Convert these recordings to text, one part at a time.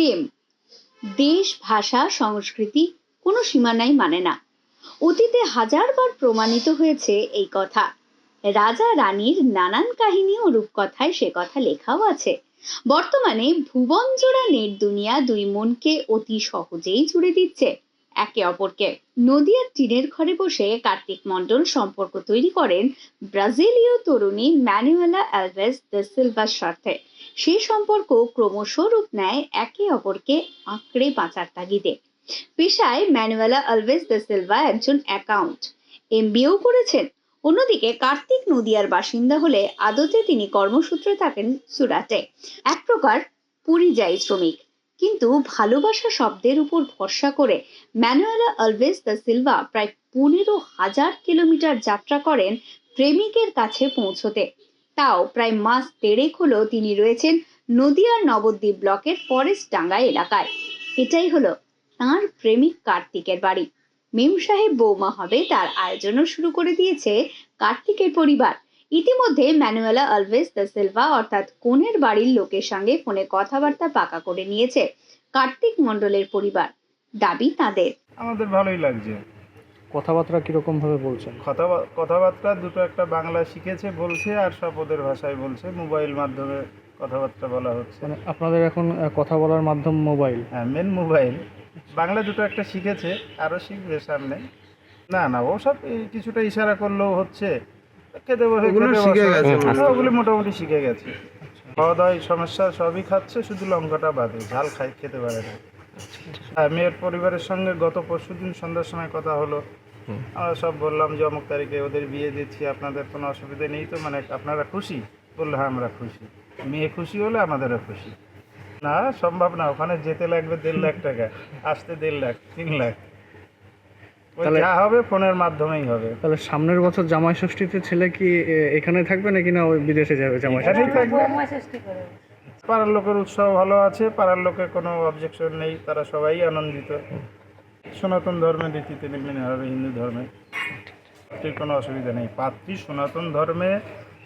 প্রেম। দেশ, ভাষা, সংস্কৃতি কোনো সীমানাই মানে না। অতীতে হাজারবার প্রমাণিত হয়েছে এই কথা। রাজা রানীর নানান কাহিনী ও রূপকথায় সে কথা লেখাও আছে। বর্তমানে ভুবন জোড়া নেট দুনিয়া দুই মনকে অতি সহজেই জুড়ে দিচ্ছে। একে অপরকে। নদিয়ার টিনের ঘরে বসে কার্তিক মণ্ডল সম্পর্ক তৈরি করেন ব্রাজিলীয় তরুণী ম্যানুয়েলা অ্যালভেস দ্য সিলভার সাথে। সেই সম্পর্ক ক্রমশ রূপ নেয় একে অপরকে আঁকড়ে বাঁচার তাগিদে। পেশায় ম্যানুয়েলা আলভেস দ্য সিলভা একজন অ্যাকাউন্ট। এমবিএও করেছেন। অন্যদিকে কার্তিক নদিয়ার বাসিন্দা হলে আদতে তিনি কর্মসূত্রে থাকেন সুরাটে। এক প্রকার পরিযায়ী শ্রমিক। কিন্তু ভালোবাসা শব্দের উপর ভরসা করে ম্যানুয়েলা আলভেস দ্য সিলভা প্রায় পনেরো হাজার কিলোমিটার যাত্রা করেন প্রেমিকের কাছে পৌঁছতে। তাও প্রায় মাস দেড়েক হলো তিনি রয়েছেন নদিয়ার নবদ্বীপ ব্লকের ফরেস্ট ডাঙ্গা এলাকায়। এটাই হলো তার প্রেমিক কার্তিকের বাড়ি। মেম সাহেব বৌমা হবে তার আয়োজনও শুরু করে দিয়েছে কার্তিকের পরিবার। ইতিমধ্যে ম্যানুয়েলা আলভেস দ্য সিলভা অর্থাৎ কনের বাড়ির লোকের সঙ্গে ফোনে কথাবার্তা পাকা করে নিয়েছে কার্তিক মণ্ডলের পরিবার। দাবি তাদের। আমাদের ভালোই লাগছে। কথাবার্তা কীরকম ভাবে বলছেন? কথা কথাবার্তা দুটো একটা বাংলা শিখেছে বলছে আর সব ওদের ভাষায় বলছে। মোবাইল মাধ্যমে কথাবার্তা বলা হচ্ছে। মানে আপনাদের এখন আহ, কথা বলার মাধ্যম মোবাইল? হ্যাঁ মেন মোবাইল। বাংলা দুটো একটা শিখেছে আরও শিখবে সামনে। না না ও সব এই কিছুটা ইশারা করলেও হচ্ছে। খেতে বসে ওগুলো শিখে। গেছে হ্যাঁ, মোটামুটি। ওগুলি মোটামুটি শিখে গেছে। খাওয়া দাওয়ায় সমস্যা সবই খাচ্ছে শুধু লঙ্কাটা বাদে ঝাল খাই খেতে পারে না। হ্যাঁ মেয়ের পরিবারের সঙ্গে গত পরশু দিন সন্ধ্যার সময় কথা হলো। আমরা সব বললাম যে অমুক তারিখে ওদের বিয়ে দিচ্ছি আপনাদের কোনো অসুবিধা নেই তো? মানে আপনারা খুশি? বলল হ্যাঁ আমরা খুশি। মেয়ে খুশি হলে আমাদেরও খুশি। না সম্ভব না ওখানে যেতে লাগবে দেড় লাখ টাকা আসতে দেড় লাখ তিন লাখ। তাহলে- যা হবে ফোনের মাধ্যমেই হবে। তাহলে সামনের বছর জামাই ষষ্ঠীতে ছেলে কি এখানে থাকবে নাকি না ওই বিদেশে যাবে জামাই ষষ্ঠী? পাড়ার লোকের উৎসাহ ভালো আছে পাড়ার লোকের কোনো অবজেকশন নেই তারা সবাই আনন্দিত। সনাতন ধর্মের রীতিতে মেনে হবে হিন্দু ধর্মে। কোনো অসুবিধা নেই। পাত্রী সনাতন ধর্মে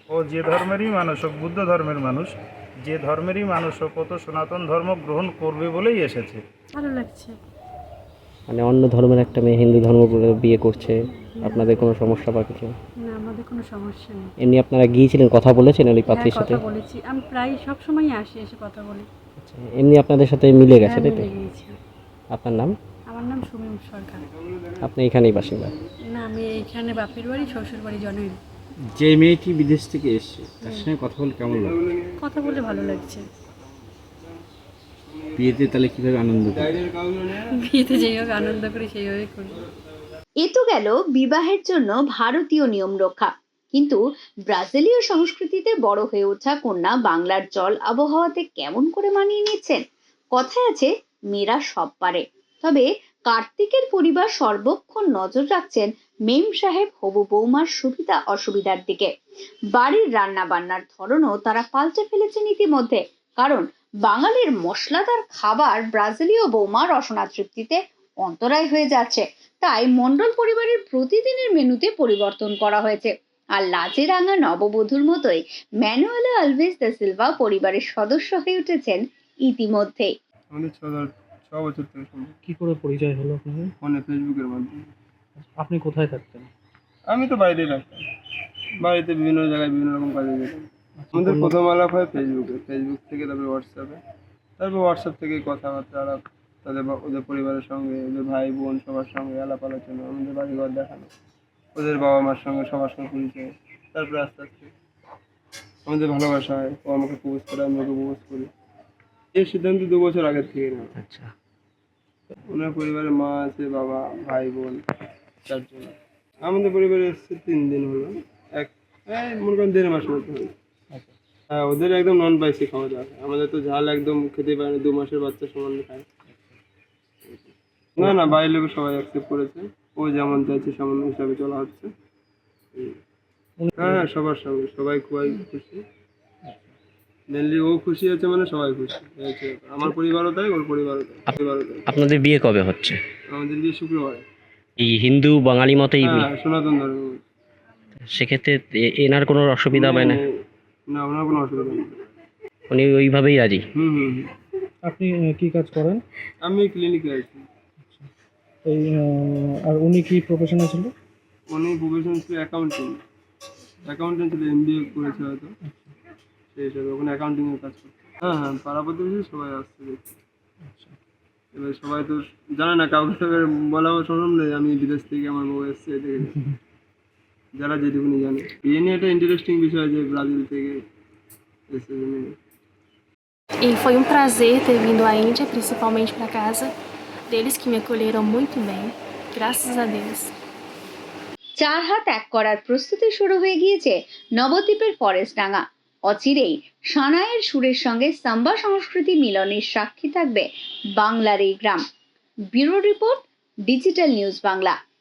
ও যে ধর্মেরই মানুষ হোক বুদ্ধ ধর্মের মানুষ যে ধর্মেরই মানুষ হোক ও তো সনাতন ধর্ম গ্রহণ করবে বলেই এসেছে। ভালো লাগছে। মানে অন্য ধর্মের একটা মেয়ে হিন্দু ধর্ম বিয়ে করছে আপনাদের কোনো সমস্যা বা কিছু? না আমাদের কোনো সমস্যা নেই। এমনি আপনারা গিয়েছিলেন কথা বলেছেন ওই হ্যাঁ পাত্রীর সাথে? কথা বলেছি। আমি প্রায় সব সময় আসি এসে কথা বলি। আচ্ছা, এমনি আপনাদের সাথে মিলে গেছে হ্যাঁ তাই তো? গিয়েছি। আপনার নাম? আমার নাম সুমিম সরকার। আপনি এখানেই বাসিন্দা? না আমি এইখানে বাপের বাড়ি শ্বশুর বাড়ি জনই যে মেয়েটি বিদেশ থেকে এসছে তার সঙ্গে কথা বলে কেমন লাগে কথা বলে ভালো লাগছে। বিয়েতে তাহলে কীভাবে আনন্দ করে বিয়েতে যেইভাবে আনন্দ করি সেইভাবে করি। এ তো গেল বিবাহের জন্য ভারতীয় নিয়ম রক্ষা। কিন্তু ব্রাজিলীয় সংস্কৃতিতে বড় হয়ে ওঠা কন্যা বাংলার জল আবহাওয়াতে কেমন করে মানিয়ে নিচ্ছেন? কথায় আছে মেয়েরা সব পারে। তবে কার্তিকের পরিবার সর্বক্ষণ নজর রাখছেন মেম সাহেব হবু বৌমার সুবিধা অসুবিধার দিকে। বাড়ির রান্না বান্নার ধরনও তারা পাল্টে ফেলেছেন ইতিমধ্যে। কারণ বাঙালির মশলাদার খাবার ব্রাজিলীয় বৌমার রসনা তৃপ্তিতে অন্তরায় হয়ে যাচ্ছে। তাই মণ্ডল পরিবারের প্রতিদিনের মেনুতে পরিবর্তন করা হয়েছে। আর লাজে রাঙা নববধূর মতোই ম্যানুয়েলা আলভেস দ্য সিলভা পরিবারের সদস্য হয়ে উঠেছেন ইতিমধ্যেই আমাদের ছ ছ বছর থেকে সম্ভব কি করে পরিচয় হলো আপনাদের? ফোনে ফেসবুকের মাধ্যমে। আপনি কোথায় থাকতেন? আমি তো বাইরেই থাকতাম। বাড়িতে বিভিন্ন জায়গায় বিভিন্ন রকম কাজে যেতাম। আমাদের প্রথম আলাপ হয় ফেসবুকে ফেসবুক থেকে তারপরে হোয়াটসঅ্যাপে তারপর হোয়াটসঅ্যাপ থেকে কথাবার্তা আলাপ তাদের ওদের পরিবারের সঙ্গে ওদের ভাই বোন সবার সঙ্গে আলাপ আলোচনা আমাদের বাড়িঘর দেখানো ওদের বাবা মার সঙ্গে সবার সঙ্গে পরিচয় তারপরে আস্তে আস্তে আমাদের ভালোবাসা হয় ও আমাকে প্রপোজ করে আমি ওকে প্রপোজ করি। এই সিদ্ধান্ত দু বছর আগের থেকে নেওয়া। আচ্ছা। ওনার পরিবারে মা আছে বাবা ভাই বোন চারজন। আমাদের পরিবারে এসছে তিন দিন হলো। এক মনে করেন দেড় মাস মতো হলো। হ্যাঁ ওদের একদম নন স্পাইসি খাওয়া দাওয়া আমাদের তো ঝাল একদম খেতে পারে না দু মাসের বাচ্চা সমান খায়। না না বাইরের লোক সবাই অ্যাকসেপ্ট করেছে। ও যেমন চাইছে সেমন হিসাবে চলা হচ্ছে। হ্যাঁ হ্যাঁ সবার সঙ্গে সবাই খুবই খুশি। মেনলি ও খুশি আছে মানে সবাই খুশি। আমার পরিবারও তাই ওর পরিবারও তাই পরিবারও তাই। আপনাদের বিয়ে কবে হচ্ছে? আমাদের বিয়ে শুক্রবার। এই হিন্দু বাঙালি মতেই হ্যাঁ সনাতন ধর্ম সেক্ষেত্রে এনার কোনো অসুবিধা হবে না? না ওনার কোনো অসুবিধা নেই। উনি ওইভাবেই রাজি? হুম হুম হুম। আপনি আহ, কি কাজ করেন? আমি ক্লিনিকে আছি। এই আহ, আর উনি কি প্রফেশনে ছিল? উনি প্রফেশন ছিল অ্যাকাউন্টিং অ্যাকাউন্টিং ছিল এম বি এ করেছে হয়তো। সেই হিসাবে ওখানে অ্যাকাউন্টিংয়ের কাজ করছে। হ্যাঁ হ্যাঁ পাড়া প্রতিবেশী সবাই আসছে দেখতে এবার সবাই তো জানে না কাউকে তো এবার বলা সম্ভব নেই আমি বিদেশ থেকে আমার বউ এসছে দেখে যারা যেটুকুনি জানে। এই নিয়ে একটা ইন্টারেস্টিং বিষয় যে ব্রাজিল থেকে জন্য E foi um prazer ter vindo à Índia, principalmente para casa deles que me acolheram muito bem. Graças a Deus. চার হাত এক করার প্রস্তুতি শুরু হয়ে গিয়েছে নবদ্বীপের ফরেস্ট ডাঙ্গা। অচিরেই সানায়ের সুরের সঙ্গে সাম্বা সংস্কৃতি মিলনের সাক্ষী থাকবে বাংলার এই গ্রাম। Bureau report digital news Bangla.